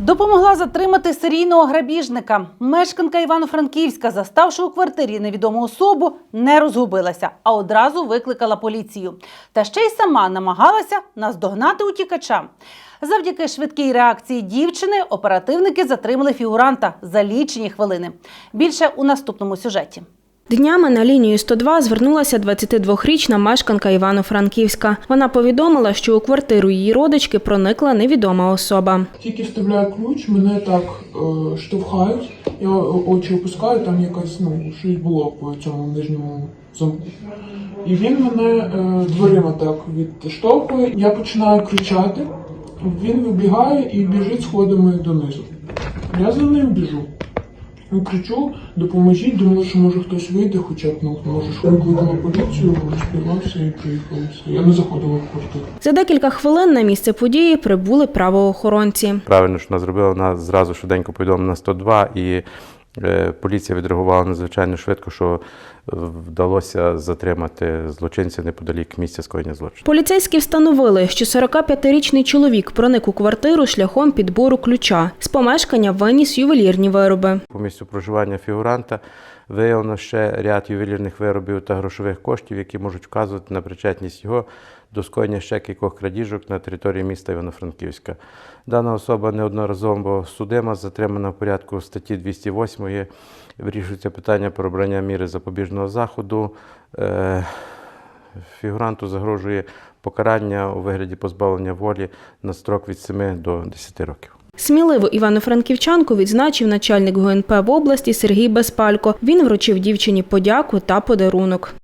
Допомогла затримати серійного грабіжника. Мешканка Івано-Франківська, заставши у квартирі невідому особу, не розгубилася, а одразу викликала поліцію. Та ще й сама намагалася наздогнати утікача. Завдяки швидкій реакції дівчини оперативники затримали фігуранта за лічені хвилини. Більше у наступному сюжеті. Днями на лінію 102 звернулася 22-річна мешканка Івано-Франківська. Вона повідомила, що у квартиру її родички проникла невідома особа. Тільки вставляю ключ, мене так е, штовхають, я очі опускаю, там якась ну, щось було по цьому нижньому замку. І він мене е, дверима так відштовхує. Я починаю кричати, він вибігає і біжить сходами донизу. Я за ним біжу. Ну, кричу, допоможіть, думаю, що може хтось вийде, хоча б ну, може ж викликала поліцію, розпівався і приїхали. Я не заходила в квартиру. За декілька хвилин на місце події прибули правоохоронці. Правильно, що вона зробила, вона зразу швиденько повідомила на 102 і е, поліція відреагувала надзвичайно швидко, що вдалося затримати злочинця неподалік місця скоєння злочину. Поліцейські встановили, що 45-річний чоловік проник у квартиру шляхом підбору ключа. З помешкання виніс ювелірні вироби. По місцю проживання фігуранта виявлено ще ряд ювелірних виробів та грошових коштів, які можуть вказувати на причетність його до скоєння ще кількох крадіжок на території міста Івано-Франківська. Дана особа неодноразово судима, затримана в порядку статті 208. Вирішується питання про обрання міри запобіжного заходу. Е, Фігуранту загрожує покарання у вигляді позбавлення волі на строк від 7 до 10 років. Сміливо івано-франківчанку відзначив начальник ГУНП в області Сергій Безпалько. Він вручив дівчині подяку та подарунок.